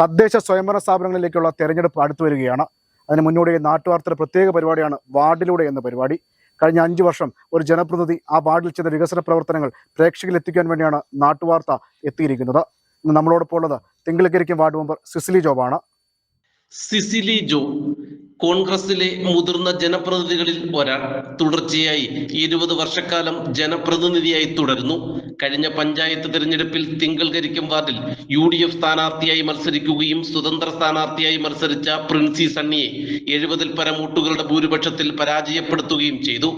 തദ്ദേശ സ്വയംഭരണ സ്ഥാപനങ്ങളിലേക്കുള്ള തെരഞ്ഞെടുപ്പ് അടുത്തു വരികയാണ്. അതിന് മുന്നോടിയായി നാട്ടുവാർത്തയുടെ പ്രത്യേക പരിപാടിയാണ് വാർഡിലൂടെ എന്ന പരിപാടി. കഴിഞ്ഞ അഞ്ചു വർഷം ഒരു ജനപ്രതിനിധി ആ വാർഡിൽ ചെയ്ത വികസന പ്രവർത്തനങ്ങൾ പ്രേക്ഷകരിൽ എത്തിക്കാൻ വേണ്ടിയാണ് നാട്ടുവാർത്ത എത്തിയിരിക്കുന്നത്. ഇന്ന് നമ്മളോടൊപ്പം ഉള്ളത് തിങ്കളക്കരിക്കും വാർഡ് മെമ്പർ സിസിലി ജോബാണ്. സിസിലി ജോ കോൺഗ്രസിലെ മുതിർന്ന ജനപ്രതിനിധികളിൽ ഒരാൾ തുടർച്ചയായി ഇരുപത് വർഷക്കാലം ജനപ്രതിനിധിയായി തുടരുന്നു. കഴിഞ്ഞ പഞ്ചായത്ത് തിരഞ്ഞെടുപ്പിൽ തിങ്കൾകരിക്കും വാർഡിൽ യു ഡി എഫ് സ്ഥാനാർത്ഥിയായി മത്സരിക്കുകയും സ്വതന്ത്ര സ്ഥാനാർത്ഥിയായി മത്സരിച്ച പ്രിൻസി സണ്ണിയെ എഴുപതിൽ പരം വോട്ടുകളുടെ ഭൂരിപക്ഷത്തിൽ പരാജയപ്പെടുത്തുകയും ചെയ്തു.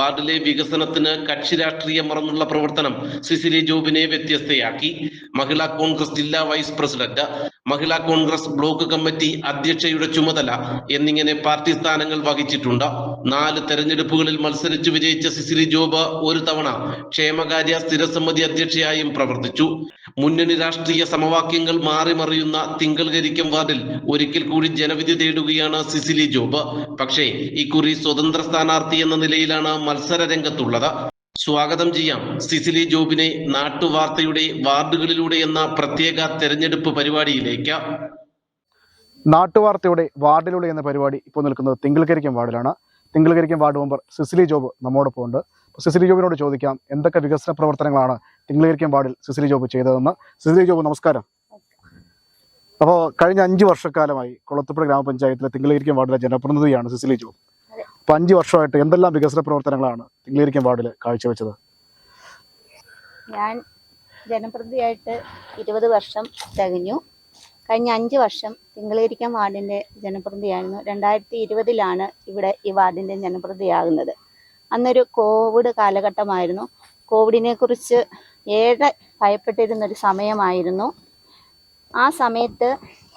വാർഡിലെ വികസനത്തിന് കക്ഷി രാഷ്ട്രീയം മറന്നുള്ള പ്രവർത്തനം സിസിലി ജോബിനെ വ്യത്യസ്തയാക്കി. മഹിളാ കോൺഗ്രസ് ജില്ലാ vice president Mahila Congress block committee അധ്യക്ഷയുടെ ചുമതല എന്നിങ്ങനെ പാർട്ടി സ്ഥാനങ്ങൾ വഹിച്ചിട്ടുണ്ട്. നാല് തെരഞ്ഞെടുപ്പുകളിൽ മത്സരിച്ച് വിജയിച്ച സിസിലി ജോബ് ഒരു തവണ ക്ഷേമകാര്യ സ്ഥിരസമിതി അധ്യക്ഷയായും പ്രവർത്തിച്ചു. മുന്നണി രാഷ്ട്രീയ സമവാക്യങ്ങൾ മാറി മറിയുന്ന തിങ്കൾകരിക്കം വാർഡിൽ ഒരിക്കൽ കൂടി ജനവിധി തേടുകയാണ് സിസിലി ജോബ്. പക്ഷേ ഇക്കുറി സ്വതന്ത്ര സ്ഥാനാർത്ഥി എന്ന നിലയിലാണ് മത്സര രംഗത്തുള്ളത്. സ്വാഗതം ചെയ്യാം സിസിലി ജോബിനെ നാട്ടുവാർത്തയുടെ വാർഡുകളിലൂടെ എന്ന പ്രത്യേക തെരഞ്ഞെടുപ്പ് പരിപാടിയിലേക്ക്. നാട്ടുവാർത്തയുടെ വാർഡിലൂടെ എന്ന പരിപാടി ഇപ്പോൾ നിൽക്കുന്നത് തിങ്കളക്കരിക്കും വാർഡിലാണ്. തിങ്കളക്കരിക്കും വാർഡ് മെമ്പർ സിസിലി ജോബ് നമ്മോടൊപ്പം ഉണ്ട്. സിസിലി ജോബിനോട് ചോദിക്കാം എന്തൊക്കെ വികസന പ്രവർത്തനങ്ങളാണ് തിങ്കളക്കരിക്കും വാർഡിൽ സിസിലി ജോബ് ചെയ്തതെന്ന്? സിസിലി ജോബ് നമസ്കാരം. അപ്പോൾ കഴിഞ്ഞ അഞ്ച് വർഷക്കാലമായി കൊളത്തപ്പുഴ ഗ്രാമപഞ്ചായത്തിലെ തിങ്കളക്കരിക്കും വാർഡിലെ ജനപ്രതിനിധിയാണ് സിസിലി ജോബ്. അപ്പോൾ അഞ്ച് വർഷമായിട്ട് എന്തെല്ലാം വികസന പ്രവർത്തനങ്ങളാണ് തിങ്കളക്കരിക്കും വാർഡിൽ കാഴ്ചവെച്ചത്? ഞാൻ ജനപ്രതിയായിട്ട് ഇരുപത് വർഷം തികഞ്ഞു. കഴിഞ്ഞ അഞ്ച് വർഷം തിങ്കളീരിക്കം വാർഡിന്റെ ജനപ്രതിയായിരുന്നു രണ്ടായിരത്തി ഇരുപതിലാണ് ഇവിടെ ഈ വാർഡിന്റെ ജനപ്രതിയാകുന്നത് അന്നൊരു കോവിഡ് കാലഘട്ടമായിരുന്നു. കോവിഡിനെ കുറിച്ച് ഏറെ ഭയപ്പെട്ടിരുന്നൊരു സമയമായിരുന്നു. ആ സമയത്ത്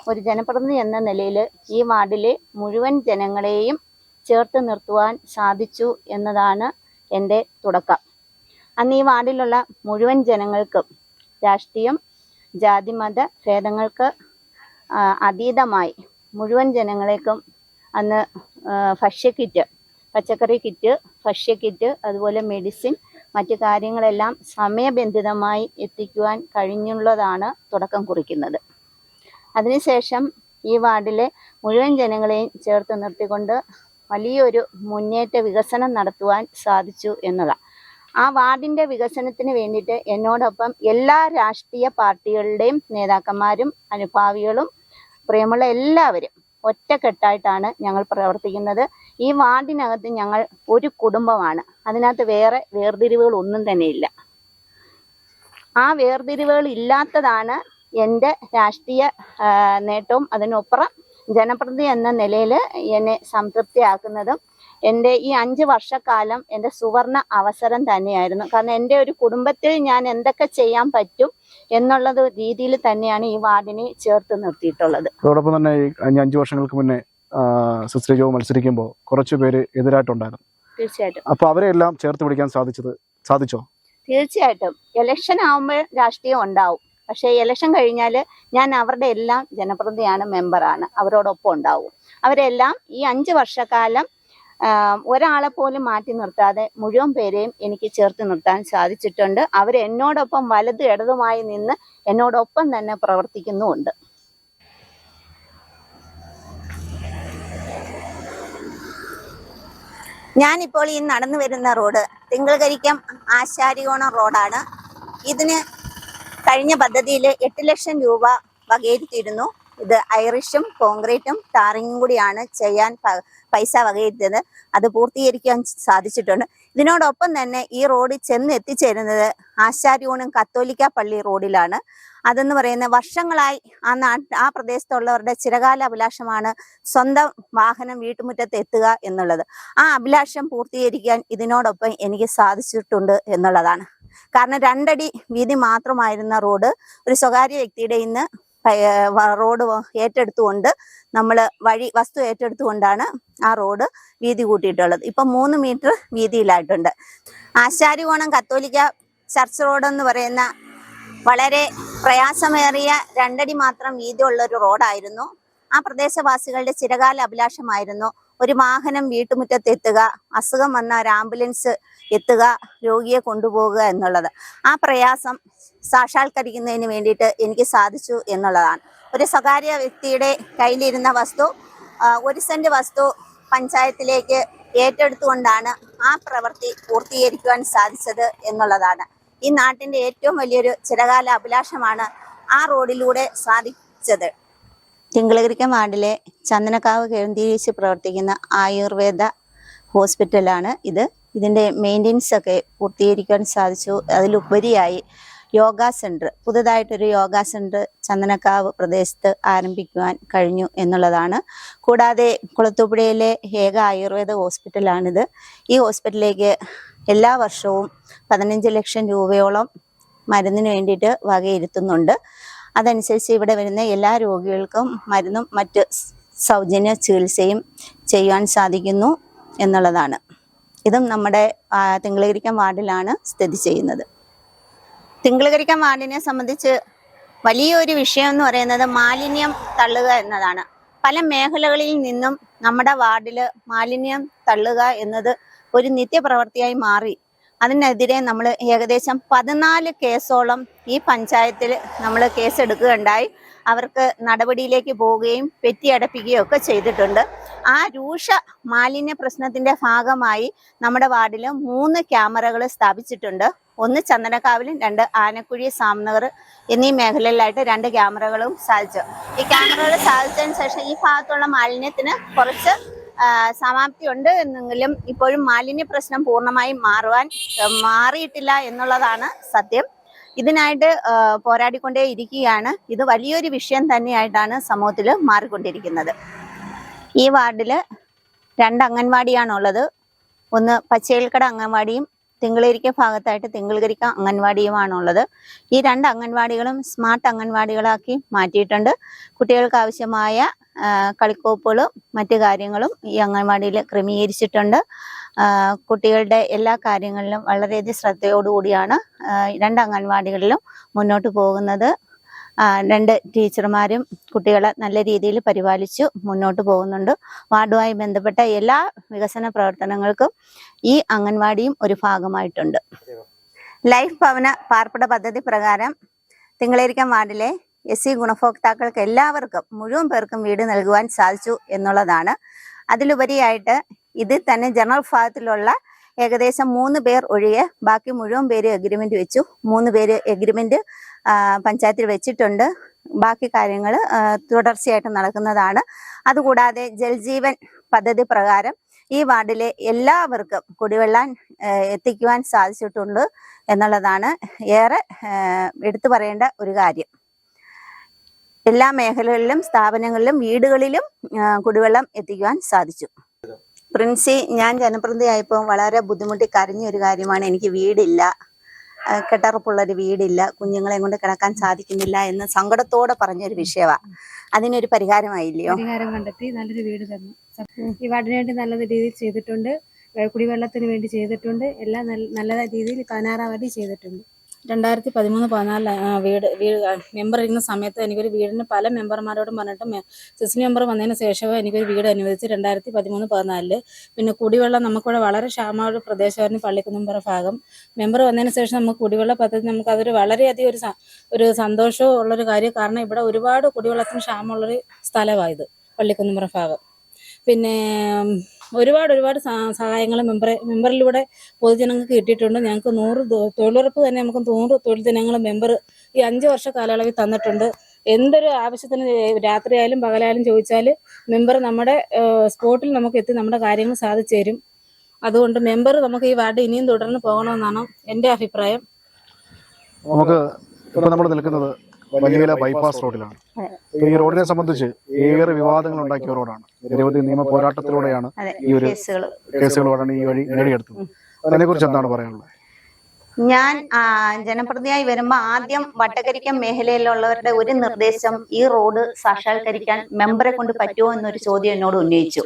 ഒരു ജനപ്രതിനിധി എന്ന നിലയിൽ ഈ വാർഡിലെ മുഴുവൻ ജനങ്ങളെയും ചേർത്ത് നിർത്തുവാൻ സാധിച്ചു എന്നതാണ് എന്റെ തുടക്കം. അന്ന് ഈ വാർഡിലുള്ള മുഴുവൻ ജനങ്ങൾക്കും രാഷ്ട്രീയം ജാതിമത ഭേദങ്ങൾക്ക് അതീതമായി. മുഴുവൻ ജനങ്ങളേക്കും അന്ന് ഭക്ഷ്യ കിറ്റ് പച്ചക്കറി കിറ്റ് ഭക്ഷ്യക്കിറ്റ് അതുപോലെ മെഡിസിൻ മറ്റു കാര്യങ്ങളെല്ലാം സമയബന്ധിതമായി എത്തിക്കുവാൻ കഴിഞ്ഞുള്ളതാണ് തുടക്കം കുറിക്കുന്നത്. അതിനുശേഷം ഈ വാർഡിലെ മുഴുവൻ ജനങ്ങളെയും ചേർത്ത് നിർത്തിക്കൊണ്ട് വലിയൊരു മുന്നേറ്റ വികസനം നടത്തുവാൻ സാധിച്ചു എന്നതാണ് ആ വാർഡിന്റെ വികസനത്തിന് വേണ്ടിയിട്ട് എന്നോടൊപ്പം എല്ലാ രാഷ്ട്രീയ പാർട്ടികളുടെയും നേതാക്കന്മാരും അനുഭാവികളും പ്രിയമുള്ള എല്ലാവരും ഒറ്റക്കെട്ടായിട്ടാണ് ഞങ്ങൾ പ്രവർത്തിക്കുന്നത്. ഈ വാർഡിനകത്ത് ഞങ്ങൾ ഒരു കുടുംബമാണ്. അതിനകത്ത് വേറെ വേർതിരിവുകൾ ഒന്നും തന്നെ ഇല്ല. ആ വേർതിരിവുകൾ ഇല്ലാത്തതാണ് എന്റെ രാഷ്ട്രീയ നേട്ടവും. അതിനപ്പുറം ജനപ്രതി എന്ന നിലയിൽ എന്നെ സംതൃപ്തിയാക്കുന്നതും എന്റെ ഈ അഞ്ച് വർഷക്കാലം എന്റെ സുവർണ അവസരം തന്നെയായിരുന്നു. കാരണം എന്റെ ഒരു കുടുംബത്തിൽ ഞാൻ എന്തൊക്കെ ചെയ്യാൻ പറ്റും എന്നുള്ളത് രീതിയിൽ തന്നെയാണ് ഈ വാർഡിനെ ചേർത്ത് നിർത്തിയിട്ടുള്ളത്. അതോടൊപ്പം തന്നെ ഈ അഞ്ച് വർഷങ്ങൾക്ക് മുന്നേ സിസ്റ്റർ ജോ മത്സരിക്കുമ്പോൾ കുറച്ച് പേര് എതിരായിട്ടുണ്ടായിരുന്നു. തീർച്ചയായിട്ടും. അപ്പൊ അവരെ എല്ലാം ചേർത്ത് പിടിക്കാൻ സാധിച്ചത് സാധിച്ചോ? തീർച്ചയായിട്ടും. ഇലക്ഷൻ ആവുമ്പോൾ രാഷ്ട്രീയം ഉണ്ടാവും. പക്ഷേ ഇലക്ഷൻ കഴിഞ്ഞാൽ ഞാൻ അവരുടെ എല്ലാം ജനപ്രതിയാണ് മെമ്പറാണ് അവരോടൊപ്പം ഉണ്ടാവും. അവരെല്ലാം ഈ അഞ്ച് വർഷക്കാലം ഒരാളെ പോലും മാറ്റി നിർത്താതെ മുഴുവൻ പേരെയും എനിക്ക് ചേർത്ത് നിർത്താൻ സാധിച്ചിട്ടുണ്ട്. അവർ എന്നോടൊപ്പം വലത് ഇടതുമായി നിന്ന് എന്നോടൊപ്പം തന്നെ പ്രവർത്തിക്കുന്നുമുണ്ട്. ഞാനിപ്പോൾ ഈ നടന്നു വരുന്ന റോഡ് തിങ്കളകരിക്കം ആശാരികോണം റോഡാണ്. ഇതിന് കഴിഞ്ഞ പദ്ധതിയിൽ എട്ട് ലക്ഷം രൂപ വകയിരുത്തിയിരുന്നു. ഇത് ഐറിഷും കോൺക്രീറ്റും ടാറിങ്ങും കൂടിയാണ് ചെയ്യാൻ പൈസ വകയിരുത്തിയത്. അത് പൂർത്തീകരിക്കാൻ സാധിച്ചിട്ടുണ്ട്. ഇതിനോടൊപ്പം തന്നെ ഈ റോഡ് ചെന്ന് എത്തിച്ചേരുന്നത് ആശാരിയൂണും കത്തോലിക്ക പള്ളി റോഡിലാണ്. അതെന്ന് പറയുന്ന വർഷങ്ങളായി ആ നാട്ട് ആ പ്രദേശത്തുള്ളവരുടെ ചിരകാല അഭിലാഷമാണ് സ്വന്തം വാഹനം വീട്ടുമുറ്റത്ത് എത്തുക എന്നുള്ളത്. ആ അഭിലാഷം പൂർത്തീകരിക്കാൻ ഇതിനോടൊപ്പം എനിക്ക് സാധിച്ചിട്ടുണ്ട് എന്നുള്ളതാണ്. കാരണം രണ്ടടി വീതി മാത്രമായിരുന്ന റോഡ് ഒരു സ്വകാര്യ വ്യക്തിയുടെ ഇന്ന് റോഡ് ഏറ്റെടുത്തുകൊണ്ട് നമ്മൾ വഴി വസ്തു ഏറ്റെടുത്തുകൊണ്ടാണ് ആ റോഡ് വീതി കൂട്ടിയിട്ടുള്ളത്. ഇപ്പം മൂന്ന് മീറ്റർ വീതിയിലായിട്ടുണ്ട്. ആശാരികോണം കത്തോലിക്ക ചർച്ച് റോഡ് എന്ന് പറയുന്ന വളരെ പ്രയാസമേറിയ രണ്ടടി മാത്രം വീതിയുള്ള ഒരു റോഡായിരുന്നു. ആ പ്രദേശവാസികളുടെ ചിരകാല അഭിലാഷമായിരുന്നു. ഒരു വാഹനം വീട്ടുമുറ്റത്ത് എത്തുക അസുഖം വന്ന ഒരു ആംബുലൻസ് എത്തുക രോഗിയെ കൊണ്ടുപോകുക എന്നുള്ളത്. ആ പ്രയാസം സാക്ഷാത്കരിക്കുന്നതിന് വേണ്ടിയിട്ട് എനിക്ക് സാധിച്ചു എന്നുള്ളതാണ്. ഒരു സ്വകാര്യ വ്യക്തിയുടെ കയ്യിലിരുന്ന വസ്തു ഒരു സെന്റ് വസ്തു പഞ്ചായത്തിലേക്ക് ഏറ്റെടുത്തുകൊണ്ടാണ് ആ പ്രവൃത്തി പൂർത്തീകരിക്കുവാൻ സാധിച്ചത് എന്നുള്ളതാണ്. ഈ നാട്ടിന്റെ ഏറ്റവും വലിയൊരു ചിരകാല അഭിലാഷമാണ് ആ റോഡിലൂടെ സാധിച്ചത്. തിങ്കളകരിക്ക വാർഡിലെ ചന്ദനക്കാവ് കേന്ദ്രീകരിച്ച് പ്രവർത്തിക്കുന്ന ആയുർവേദ ഹോസ്പിറ്റലാണ് ഇത്. ഇതിന്റെ മെയിന്റെനൻസ് ഒക്കെ പൂർത്തീകരിക്കാൻ സാധിച്ചു. അതിലുപരിയായി യോഗ സെന്റർ പുതുതായിട്ടൊരു യോഗ സെന്റർ ചന്ദനക്കാവ് പ്രദേശത്ത് ആരംഭിക്കുവാൻ കഴിഞ്ഞു എന്നുള്ളതാണ്. കൂടാതെ കുളത്തൂപ്പുഴയിലെ ഏക ആയുർവേദ ഹോസ്പിറ്റലാണിത്. ഈ ഹോസ്പിറ്റലിലേക്ക് എല്ലാ വർഷവും പതിനഞ്ച് ലക്ഷം രൂപയോളം മരുന്നിന് വേണ്ടിയിട്ട് വകയിരുത്തുന്നുണ്ട്. അതനുസരിച്ച് ഇവിടെ വരുന്ന എല്ലാ രോഗികൾക്കും മരുന്നും മറ്റ് സൗജന്യ ചികിത്സയും ചെയ്യുവാൻ സാധിക്കുന്നു എന്നുള്ളതാണ്. ഇതും നമ്മുടെ തിങ്കളകരിക്കം വാർഡിലാണ് സ്ഥിതി ചെയ്യുന്നത്. തിങ്കളകരിക്കം വാർഡിനെ സംബന്ധിച്ച് വലിയൊരു വിഷയം എന്ന് പറയുന്നത് മാലിന്യം തള്ളുക എന്നതാണ്. പല മേഖലകളിൽ നിന്നും നമ്മുടെ വാർഡിൽ മാലിന്യം തള്ളുക എന്നത് ഒരു നിത്യപ്രവർത്തിയായി മാറി. അതിനെതിരെ നമ്മൾ ഏകദേശം പതിനാല് കേസോളം ഈ പഞ്ചായത്തിൽ നമ്മൾ കേസെടുക്കുകയുണ്ടായി. അവർക്ക് നടപടിയിലേക്ക് പോവുകയും പെറ്റിയടപ്പിക്കുകയും ഒക്കെ ചെയ്തിട്ടുണ്ട്. ആ രൂക്ഷ മാലിന്യ പ്രശ്നത്തിന്റെ ഭാഗമായി നമ്മുടെ വാർഡിൽ മൂന്ന് ക്യാമറകൾ സ്ഥാപിച്ചിട്ടുണ്ട്. ഒന്ന് ചന്ദനക്കാവിലും രണ്ട് ആനക്കുഴി സാംനഗർ എന്നീ മേഖലയിലായിട്ട് രണ്ട് ക്യാമറകളും സാധിച്ചു. ഈ ക്യാമറകൾ സാധിച്ചതിന് ശേഷം ഈ ഭാഗത്തുള്ള മാലിന്യത്തിന് കുറച്ച് ആ, സമാപ്തി ഉണ്ട് എന്നെങ്കിലും ഇപ്പോഴും മാലിന്യ പ്രശ്നം പൂർണമായും മാറുവാൻ മാറിയിട്ടില്ല എന്നുള്ളതാണ് സത്യം. ഇതിനായിട്ട് പോരാടിക്കൊണ്ടേ ഇരിക്കുകയാണ്. ഇത് വലിയൊരു വിഷയം തന്നെയായിട്ടാണ് സമൂഹത്തിൽ മാറിക്കൊണ്ടിരിക്കുന്നത്. ഈ വാർഡിൽ രണ്ട് അംഗൻവാടിയാണുള്ളത്. ഒന്ന് പച്ചേൽക്കട അംഗൻവാടിയും തിങ്കളരിക്ക ഭാഗത്തായിട്ട് തിങ്കളകരിക്ക അംഗൻവാടിയുമാണുള്ളത്. ഈ രണ്ട് അംഗൻവാടികളും സ്മാർട്ട് അംഗൻവാടികളാക്കി മാറ്റിയിട്ടുണ്ട്. കുട്ടികൾക്ക് ആവശ്യമായ കളിക്കോപ്പുകളും മറ്റു കാര്യങ്ങളും ഈ അംഗൻവാടിയിൽ ക്രമീകരിച്ചിട്ടുണ്ട്. കുട്ടികളുടെ എല്ലാ കാര്യങ്ങളിലും വളരെയധികം ശ്രദ്ധയോടുകൂടിയാണ് രണ്ട് അംഗൻവാടികളിലും മുന്നോട്ട് പോകുന്നത്. രണ്ട് ടീച്ചർമാരും കുട്ടികളെ നല്ല രീതിയിൽ പരിപാലിച്ചു മുന്നോട്ട് പോകുന്നുണ്ട്. വാർഡുമായി ബന്ധപ്പെട്ട എല്ലാ വികസന പ്രവർത്തനങ്ങൾക്കും ഈ അംഗൻവാടിയും ഒരു ഭാഗമായിട്ടുണ്ട്. ലൈഫ് ഭവന പാർപ്പിട പദ്ധതി പ്രകാരം തിങ്കളേരിക്കം വാർഡിലെ എസ് സി ഗുണഭോക്താക്കൾക്ക് എല്ലാവർക്കും മുഴുവൻ പേർക്കും വീട് നൽകുവാൻ സാധിച്ചു എന്നുള്ളതാണ്. അതിലുപരിയായിട്ട് ഇതിൽ തന്നെ ജനറൽ വിഭാഗത്തിലുള്ള ഏകദേശം മൂന്ന് പേർ ഒഴികെ ബാക്കി മുഴുവൻ പേര് എഗ്രിമെന്റ് വെച്ചു. മൂന്ന് പേര് എഗ്രിമെന്റ് പഞ്ചായത്തിൽ വെച്ചിട്ടുണ്ട്. ബാക്കി കാര്യങ്ങൾ തുടർച്ചയായിട്ട് നടക്കുന്നതാണ്. അതുകൂടാതെ ജൽജീവൻ പദ്ധതി പ്രകാരം ഈ വാർഡിലെ എല്ലാവർക്കും കുടിവെള്ളം എത്തിക്കുവാൻ സാധിച്ചിട്ടുണ്ട് എന്നുള്ളതാണ് ഏറെ എടുത്തു പറയേണ്ട ഒരു കാര്യം. എല്ലാ മേഖലകളിലും സ്ഥാപനങ്ങളിലും വീടുകളിലും കുടിവെള്ളം എത്തിക്കുവാൻ സാധിച്ചു. പ്രിൻസി ഞാൻ ജനപ്രതിനിധിയായപ്പോൾ വളരെ ബുദ്ധിമുട്ടി കരഞ്ഞ ഒരു കാര്യമാണ്. എനിക്ക് വീടില്ല. കെട്ടറപ്പുള്ളൊരു കെട്ടറപ്പുള്ള ഒരു വീടില്ല. കുഞ്ഞുങ്ങളെ കൊണ്ട് കിടക്കാൻ സാധിക്കുന്നില്ല എന്ന് സങ്കടത്തോടെ പറഞ്ഞൊരു വിഷയമാണ് അതിനൊരു പരിഹാരമായില്ലയോ? പരിഹാരം കണ്ടെത്തി നല്ലൊരു വീട് തന്നു. ഈ വാർഡിന് വേണ്ടി നല്ല രീതിയിൽ ചെയ്തിട്ടുണ്ട്. കുടിവെള്ളത്തിന് വേണ്ടി ചെയ്തിട്ടുണ്ട്. എല്ലാം നല്ല നല്ല രീതിയിൽ പതിനാറാം വാർഡിൽ ചെയ്തിട്ടുണ്ട്. രണ്ടായിരത്തി പതിമൂന്ന് പതിനാല് വീട് വീട് മെമ്പർ ഇരുന്ന സമയത്ത് എനിക്കൊരു വീടിന് പല മെമ്പർമാരോടും പറഞ്ഞിട്ട് സിസ് മെമ്പർ വന്നതിന് ശേഷമേ എനിക്കൊരു വീട് അനുവദിച്ച് രണ്ടായിരത്തി പതിമൂന്ന് പതിനാലിൽ. പിന്നെ കുടിവെള്ളം നമുക്കിവിടെ വളരെ ക്ഷാമമുള്ള പ്രദേശമായിരുന്നു പള്ളിക്കുന്നുമ്പറ ഭാഗം. മെമ്പർ വന്നതിന് ശേഷം നമുക്ക് കുടിവെള്ള പദ്ധതി നമുക്ക് അതൊരു വളരെയധികം ഒരു ഒരു സന്തോഷവും ഉള്ളൊരു കാര്യം കാരണം ഇവിടെ ഒരുപാട് കുടിവെള്ളത്തിന് ക്ഷാമമുള്ളൊരു സ്ഥലമായത് പള്ളിക്കുന്നുമ്പറ ഭാഗം. പിന്നെ ഒരുപാട് ഒരുപാട് സഹായങ്ങൾ മെമ്പർ മെമ്പറിലൂടെ പൊതുജനങ്ങൾക്ക് കിട്ടിയിട്ടുണ്ട്. ഞങ്ങൾക്ക് നൂറ് തൊഴിലുറപ്പ് തന്നെ നമുക്ക് നൂറ് തൊഴിൽ ദിനങ്ങൾ മെമ്പർ ഈ അഞ്ച് വർഷ കാലയളവിൽ തന്നിട്ടുണ്ട്. എന്തൊരു ആവശ്യത്തിന് രാത്രിയായാലും പകലായാലും ചോദിച്ചാൽ മെമ്പർ നമ്മുടെ സ്പോട്ടിൽ നമുക്ക് എത്തി നമ്മുടെ കാര്യങ്ങൾ സാധിച്ചു തരും. അതുകൊണ്ട് മെമ്പർ നമുക്ക് ഈ വാർഡ് ഇനിയും തുടർന്ന് പോകണമെന്നാണ് എന്റെ അഭിപ്രായം. നമുക്ക് ഇപ്പോൾ നമ്മൾ നിൽക്കുന്നത് വലിയ ബൈപ്പാസ് റോഡിലാണ് ഈ റോഡിനെ സംബന്ധിച്ച് ഏറെ വിവാദങ്ങൾ ഉണ്ടാക്കിയ റോഡാണ് നിരവധി നിയമ പോരാട്ടത്തിലൂടെയാണ് ഈ ഒരു കേസുകൾ കേസുകളോടാണ് ഈ വഴി നേടിയെടുത്തത്. അതിനെ കുറിച്ച് എന്താണ് പറയാനുള്ളത്? ഞാൻ ജനപ്രതിയായി വരുമ്പോൾ വരുമ്പോ ആദ്യം വട്ടകരിക്കം മേഖലയിലുള്ളവരുടെ ഒരു നിർദ്ദേശം ഈ റോഡ് സാക്ഷാത്കരിക്കാൻ മെമ്പറെ കൊണ്ട് പറ്റുമോ എന്നൊരു ചോദ്യം എന്നോട് ഉന്നയിച്ചു.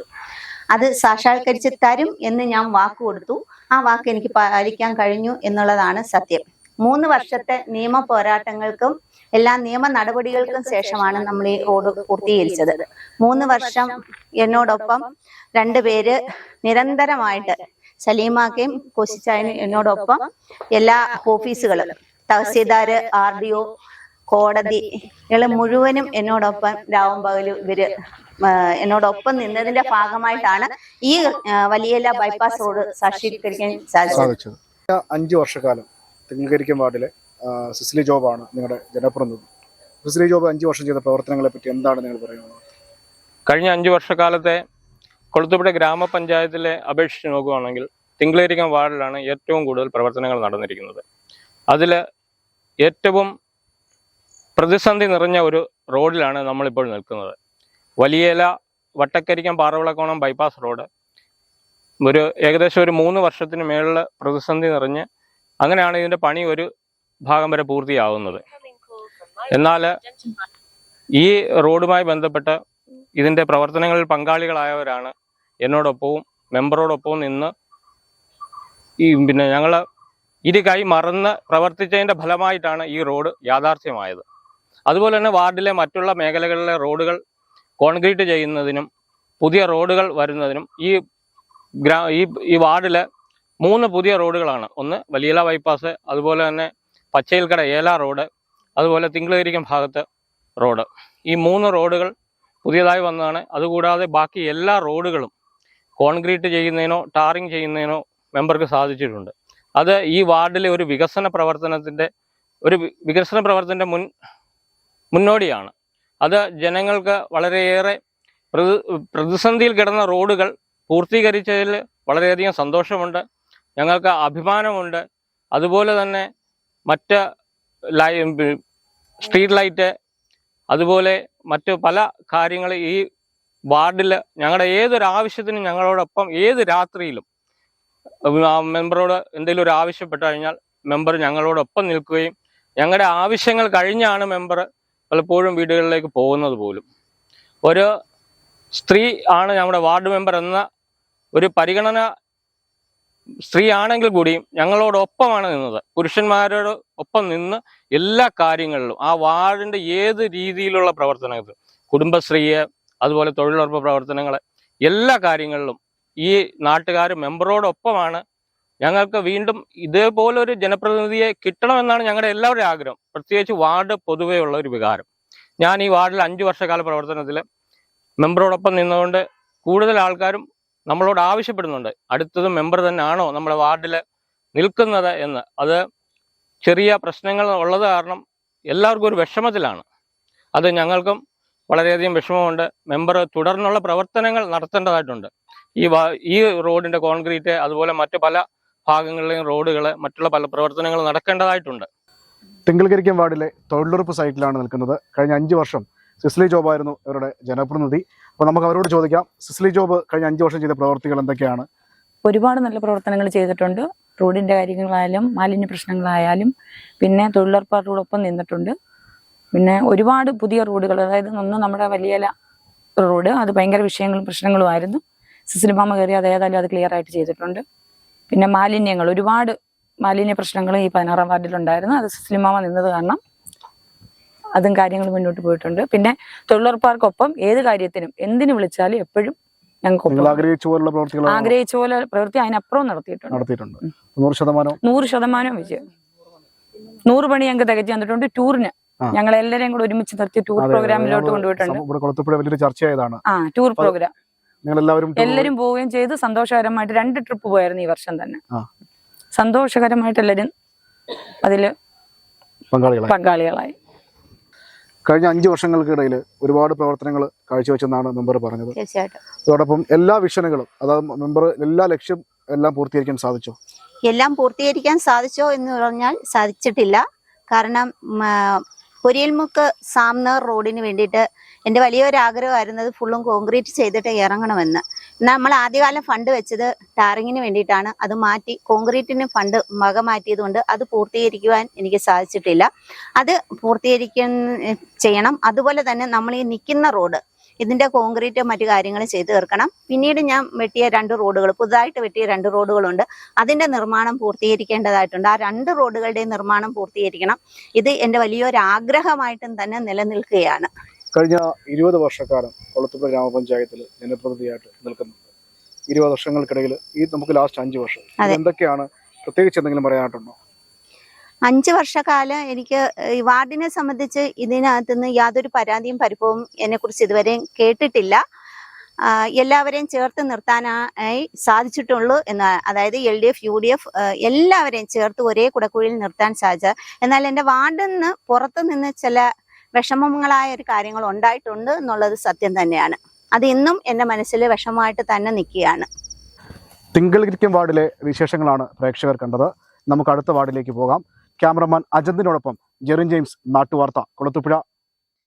അത് സാക്ഷാത്കരിച്ച് തരും എന്ന് ഞാൻ വാക്ക് കൊടുത്തു. ആ വാക്ക് എനിക്ക് പാലിക്കാൻ കഴിഞ്ഞു എന്നുള്ളതാണ് സത്യം. മൂന്ന് വർഷത്തെ നിയമ പോരാട്ടങ്ങൾക്കും എല്ലാ നിയമ നടപടികൾക്കും ശേഷമാണ് നമ്മൾ ഈ റോഡ് പൂർത്തീകരിച്ചത്. മൂന്ന് വർഷം എന്നോടൊപ്പം രണ്ടുപേര് നിരന്തരമായിട്ട് സലീമാക്കയും കോശിച്ചായനും എന്നോടൊപ്പം എല്ലാ ഓഫീസുകളും തഹസീൽദാര് ആർ ഡി ഒ കോടതികൾ മുഴുവനും എന്നോടൊപ്പം രാവും പകലും ഇവർ എന്നോടൊപ്പം നിന്നതിന്റെ ഭാഗമായിട്ടാണ് ഈ വലിയ ബൈപ്പാസ് റോഡ് സാക്ഷീകരിക്കാൻ സാധിച്ചത്. അഞ്ച് വർഷക്കാലം. തിങ്കരിക്കം വാർഡിലെ സിസിലി ജോബാണ് നിങ്ങളുടെ ജനപ്രതിനിധി. സിസിലി ജോബ് അഞ്ച് വർഷം ചെയ്ത പ്രവർത്തനങ്ങളെ പറ്റി എന്താണ് നിങ്ങൾ പറയുന്നത്? കഴിഞ്ഞ അഞ്ചു വർഷക്കാലത്തെ കൊളുത്തുപുഴ ഗ്രാമപഞ്ചായത്തിലെ അപേക്ഷിച്ച് നോക്കുകയാണെങ്കിൽ തിങ്കളേരിക്കം വാർഡിലാണ് ഏറ്റവും കൂടുതൽ പ്രവർത്തനങ്ങൾ നടന്നിരിക്കുന്നത്. അതിൽ ഏറ്റവും പ്രതിസന്ധി നിറഞ്ഞ ഒരു റോഡിലാണ് നമ്മളിപ്പോൾ നിൽക്കുന്നത്. Valiyela Vattakkarikkam Paravilakonam bypass road. ഒരു ഏകദേശം ഒരു മൂന്ന് വർഷത്തിന് മേളിൽ പ്രതിസന്ധി നിറഞ്ഞ് അങ്ങനെയാണ് ഇതിന്റെ പണി ഒരു ഭാഗം വരെ പൂർത്തിയാവുന്നത്. എന്നാൽ ഈ റോഡുമായി ബന്ധപ്പെട്ട് ഇതിന്റെ പ്രവർത്തനങ്ങളിൽ പങ്കാളികളായവരാണ് എന്നോടൊപ്പവും മെമ്പറോടൊപ്പവും നിന്ന് ഈ പിന്നെ ഞങ്ങൾ ഇരു കൈ മറന്ന് പ്രവർത്തിച്ചതിന്റെ ഫലമായിട്ടാണ് ഈ റോഡ് യാഥാർത്ഥ്യമായത്. അതുപോലെ തന്നെ വാർഡിലെ മറ്റുള്ള മേഖലകളിലെ റോഡുകൾ കോൺക്രീറ്റ് ചെയ്യുന്നതിനും പുതിയ റോഡുകൾ വരുന്നതിനും ഈ ഗ്രാ ഈ വാർഡിലെ മൂന്ന് പുതിയ റോഡുകളാണ്. ഒന്ന് വലിയല ബൈപ്പാസ് അതുപോലെ തന്നെ പച്ചയിൽക്കട ഏല റോഡ് അതുപോലെ തിങ്കളേരിക്കം ഭാഗത്ത് റോഡ്. ഈ മൂന്ന് റോഡുകൾ പുതിയതായി വന്നതാണ്. അതുകൂടാതെ ബാക്കി എല്ലാ റോഡുകളും കോൺക്രീറ്റ് ചെയ്യുന്നതിനോ ടാറിങ് ചെയ്യുന്നതിനോ മെമ്പർക്ക് സാധിച്ചിട്ടുണ്ട്. അത് ഈ വാർഡിലെ ഒരു വികസന പ്രവർത്തനത്തിന്റെ ഒരു വികസന പ്രവർത്തനത്തിന്റെ മുൻ മുന്നോടിയാണ്. അത് ജനങ്ങൾക്ക് വളരെയേറെ പ്രതി പ്രതിസന്ധിയിൽ കിടന്ന റോഡുകൾ പൂർത്തീകരിച്ചതിൽ വളരെയധികം സന്തോഷമുണ്ട്. ഞങ്ങൾക്ക് അഭിമാനമുണ്ട്. അതുപോലെ തന്നെ മറ്റ് ലൈ സ്ട്രീറ്റ് ലൈറ്റ് അതുപോലെ മറ്റ് പല കാര്യങ്ങൾ ഈ വാർഡിൽ ഞങ്ങളുടെ ഏതൊരു ആവശ്യത്തിനും ഞങ്ങളോടൊപ്പം ഏത് രാത്രിയിലും മെമ്പറോട് എന്തെങ്കിലും ഒരു ആവശ്യപ്പെട്ട് കഴിഞ്ഞാൽ മെമ്പർ ഞങ്ങളോടൊപ്പം നിൽക്കുകയും ഞങ്ങളുടെ ആവശ്യങ്ങൾ കഴിഞ്ഞാണ് മെമ്പർ പലപ്പോഴും വീടുകളിലേക്ക് പോകുന്നത് പോലും. ഒരു സ്ത്രീ ആണ് നമ്മുടെ വാർഡ് മെമ്പർ എന്ന ഒരു പരിഗണന സ്ത്രീ ആണെങ്കിൽ കൂടിയും ഞങ്ങളോടൊപ്പമാണ് നിന്നത്. പുരുഷന്മാരോട് ഒപ്പം നിന്ന് എല്ലാ കാര്യങ്ങളിലും ആ വാർഡിന്റെ ഏത് രീതിയിലുള്ള പ്രവർത്തനങ്ങൾ കുടുംബശ്രീയെ അതുപോലെ തൊഴിലുറപ്പ് പ്രവർത്തനങ്ങൾ എല്ലാ കാര്യങ്ങളിലും ഈ നാട്ടുകാർ മെമ്പറോടൊപ്പമാണ്. ഞങ്ങൾക്ക് വീണ്ടും ഇതേപോലെ ഒരു ജനപ്രതിനിധിയെ കിട്ടണമെന്നാണ് ഞങ്ങളുടെ എല്ലാവരുടെയും ആഗ്രഹം. പ്രത്യേകിച്ച് വാർഡ് പൊതുവേ ഉള്ള ഒരു വികാരം. ഞാൻ ഈ വാർഡിൽ അഞ്ചു വർഷകാല പ്രവർത്തനത്തിൽ മെമ്പറോടൊപ്പം നിന്നുകൊണ്ട് കൂടുതൽ ആൾക്കാരും നമ്മളോട് ആവശ്യപ്പെടുന്നുണ്ട്. അടുത്തത് മെമ്പർ തന്നെയാണോ നമ്മുടെ വാർഡിൽ നിൽക്കുന്നത് എന്ന്. അത് ചെറിയ പ്രശ്നങ്ങൾ ഉള്ളത് കാരണം എല്ലാവർക്കും ഒരു വിഷമത്തിലാണ്. അത് ഞങ്ങൾക്കും വളരെയധികം വിഷമമുണ്ട്. മെമ്പർ തുടർന്നുള്ള പ്രവർത്തനങ്ങൾ നടത്തേണ്ടതായിട്ടുണ്ട്. ഈ ഈ റോഡിന്റെ കോൺക്രീറ്റ് അതുപോലെ മറ്റു പല ഭാഗങ്ങളിലെയും റോഡുകൾ മറ്റുള്ള പല പ്രവർത്തനങ്ങൾ നടക്കേണ്ടതായിട്ടുണ്ട്. തിങ്കൽകരിക്കം വാർഡിലെ തൊഴിലുറപ്പ് സൈറ്റിലാണ് നിൽക്കുന്നത്. കഴിഞ്ഞ അഞ്ച് വർഷം സിസ്ലി ജോബായിരുന്നു ഇവരുടെ ജനപ്രതിനിധി. അപ്പോൾ നമുക്ക് അവരോട് ചോദിക്കാം സിസ്ലി ജോബ് കഴിഞ്ഞ അഞ്ച് വർഷം ചെയ്ത പ്രവർത്തികൾ എന്തൊക്കെയാണ്? ഒരുപാട് നല്ല പ്രവർത്തനങ്ങൾ ചെയ്തിട്ടുണ്ട്. റോഡിന്റെ കാര്യങ്ങളായാലും മാലിന്യ പ്രശ്നങ്ങളായാലും പിന്നെ തൊഴിലുറപ്പാളോടൊപ്പം നിന്നിട്ടുണ്ട്. പിന്നെ ഒരുപാട് പുതിയ റോഡുകൾ അതായത് ഒന്ന് നമ്മുടെ വലിയല റോഡ് അത് ഭയങ്കര വിഷയങ്ങളും പ്രശ്നങ്ങളും ആയിരുന്നു. സിസിലിമാമ കയറി അത് ഏതായാലും അത് ക്ലിയർ ആയിട്ട് ചെയ്തിട്ടുണ്ട്. പിന്നെ മാലിന്യങ്ങൾ ഒരുപാട് മാലിന്യ പ്രശ്നങ്ങൾ ഈ പതിനാറാം വാർഡിലുണ്ടായിരുന്നു. അത് സിസിലിമാമ നിന്നത് കാരണം അതും കാര്യങ്ങൾ മുന്നോട്ട് പോയിട്ടുണ്ട്. പിന്നെ തൊഴിലുറപ്പാർക്കൊപ്പം ഏത് കാര്യത്തിനും എന്തിനു വിളിച്ചാലും എപ്പോഴും ഞങ്ങൾക്ക് ആഗ്രഹിച്ച പോലുള്ള പ്രവർത്തികൾ ആഗ്രഹിച്ച പോലെ പ്രവൃത്തി അതിനപ്പുറം നടത്തിയിട്ടുണ്ട്. നടത്തിയിട്ടുണ്ട്. നൂറ് ശതമാനം? നൂറ് ശതമാനം വിജയം. നൂറ് പണി ഞങ്ങൾക്ക് തികച്ചു തന്നിട്ടുണ്ട്. ടൂറിന് ഞങ്ങൾ എല്ലാരെയും കൂടെ ഒരുമിച്ച് നിർത്തി ടൂർ പ്രോഗ്രാമിലോട്ട് കൊണ്ടുപോയിട്ടുണ്ട്. വലിയൊരു ചർച്ചയായതാണ്. ആ ടൂർ പ്രോഗ്രാം. എല്ലാവരും എല്ലാരും പോവുകയും ചെയ്ത്. സന്തോഷകരമായിട്ട് രണ്ട് ട്രിപ്പ് പോയായിരുന്നു ഈ വർഷം തന്നെ. സന്തോഷകരമായിട്ട് എല്ലാരും അതിൽ പങ്കാളികളായി. കഴിഞ്ഞ അഞ്ച് വർഷങ്ങൾക്കിടയിൽ ഒരുപാട് പ്രവർത്തനങ്ങൾ കാഴ്ചവെച്ചെന്നാണ് മെമ്പർ പറഞ്ഞത്. അതോടൊപ്പം എല്ലാ വിഷനുകളും അതായത് മെമ്പർ എല്ലാ ലക്ഷ്യം എല്ലാം പൂർത്തീകരിക്കാൻ സാധിച്ചോ? എല്ലാം പൂർത്തീകരിക്കാൻ സാധിച്ചോ എന്ന് പറഞ്ഞാൽ സാധിച്ചിട്ടില്ല. കാരണം പൊരിയൽമുക്ക് സാംനർ റോഡിന് വേണ്ടിയിട്ട് എന്റെ വലിയൊരു ആഗ്രഹമായിരുന്നു അത് ഫുള്ളും കോൺക്രീറ്റ് ചെയ്തിട്ട് ഇറങ്ങണമെന്ന്. നമ്മൾ ആദ്യകാലം ഫണ്ട് വെച്ചത് ടാറിങ്ങിന് വേണ്ടിയിട്ടാണ്. അത് മാറ്റി കോൺക്രീറ്റിന് ഫണ്ട് വക മാറ്റിയതുകൊണ്ട് അത് പൂർത്തീകരിക്കുവാൻ എനിക്ക് സാധിച്ചിട്ടില്ല. അത് പൂർത്തീകരിക്കുന്ന ചെയ്യണം. അതുപോലെ തന്നെ നമ്മൾ ഈ നിൽക്കുന്ന റോഡ് ഇതിന്റെ കോൺക്രീറ്റ് മറ്റു കാര്യങ്ങൾ ചെയ്തു തീർക്കണം. പിന്നീട് ഞാൻ വെട്ടിയ രണ്ട് റോഡുകൾ പുതുതായിട്ട് വെട്ടിയ രണ്ട് റോഡുകളുണ്ട്. അതിന്റെ നിർമ്മാണം പൂർത്തീകരിക്കേണ്ടതായിട്ടുണ്ട്. ആ രണ്ട് റോഡുകളുടെയും നിർമ്മാണം പൂർത്തീകരിക്കണം. ഇത് എന്റെ വലിയൊരു ആഗ്രഹമായിട്ടും തന്നെ നിലനിൽക്കുകയാണ്. കഴിഞ്ഞ ഇരുപത് വർഷക്കാലം കൊളത്തുപുഴ ഗ്രാമപഞ്ചായത്തിൽ ജനപ്രതിനിധിയായിട്ട് നിൽക്കുന്നുണ്ട് ഇരുപത് വർഷങ്ങൾക്കിടയിൽ ഈ നമുക്ക് ലാസ്റ്റ് അഞ്ച് വർഷം. എന്തൊക്കെയാണ്? പ്രത്യേകിച്ച് എന്തെങ്കിലും പറയാനായിട്ടുണ്ടോ? അഞ്ച് വർഷക്കാലം എനിക്ക് ഈ വാർഡിനെ സംബന്ധിച്ച് ഇതിനകത്തുനിന്ന് യാതൊരു പരാതിയും പരിഭവവും എന്നെക്കുറിച്ച് ഇതുവരെയും കേട്ടിട്ടില്ല. എല്ലാവരെയും ചേർത്ത് നിർത്താനായി സാധിച്ചിട്ടുള്ളൂ എന്ന് അതായത് L D F U D F എല്ലാവരെയും ചേർത്ത് ഒരേ കുടക്കുഴിയിൽ നിർത്താൻ സാധിച്ച എന്നാൽ എന്റെ വാർഡിൽ നിന്ന് പുറത്തു നിന്ന് ചില വിഷമങ്ങളായ ഒരു കാര്യങ്ങൾ ഉണ്ടായിട്ടുണ്ട് എന്നുള്ളത് സത്യം തന്നെയാണ്. അത് ഇന്നും എന്റെ മനസ്സിൽ വിഷമമായിട്ട് തന്നെ നിൽക്കുകയാണ്. തിങ്കളിരിക്കും വാർഡിലെ വിശേഷങ്ങളാണ് പ്രേക്ഷകർ കണ്ടത്. നമുക്ക് അടുത്ത വാർഡിലേക്ക് പോകാം. ക്യാമറമാൻ അജന്തിനോടൊപ്പം ജെറിൻ ജെയിംസ് നാട്ടുവാർത്ത കുളത്തുപുഴ.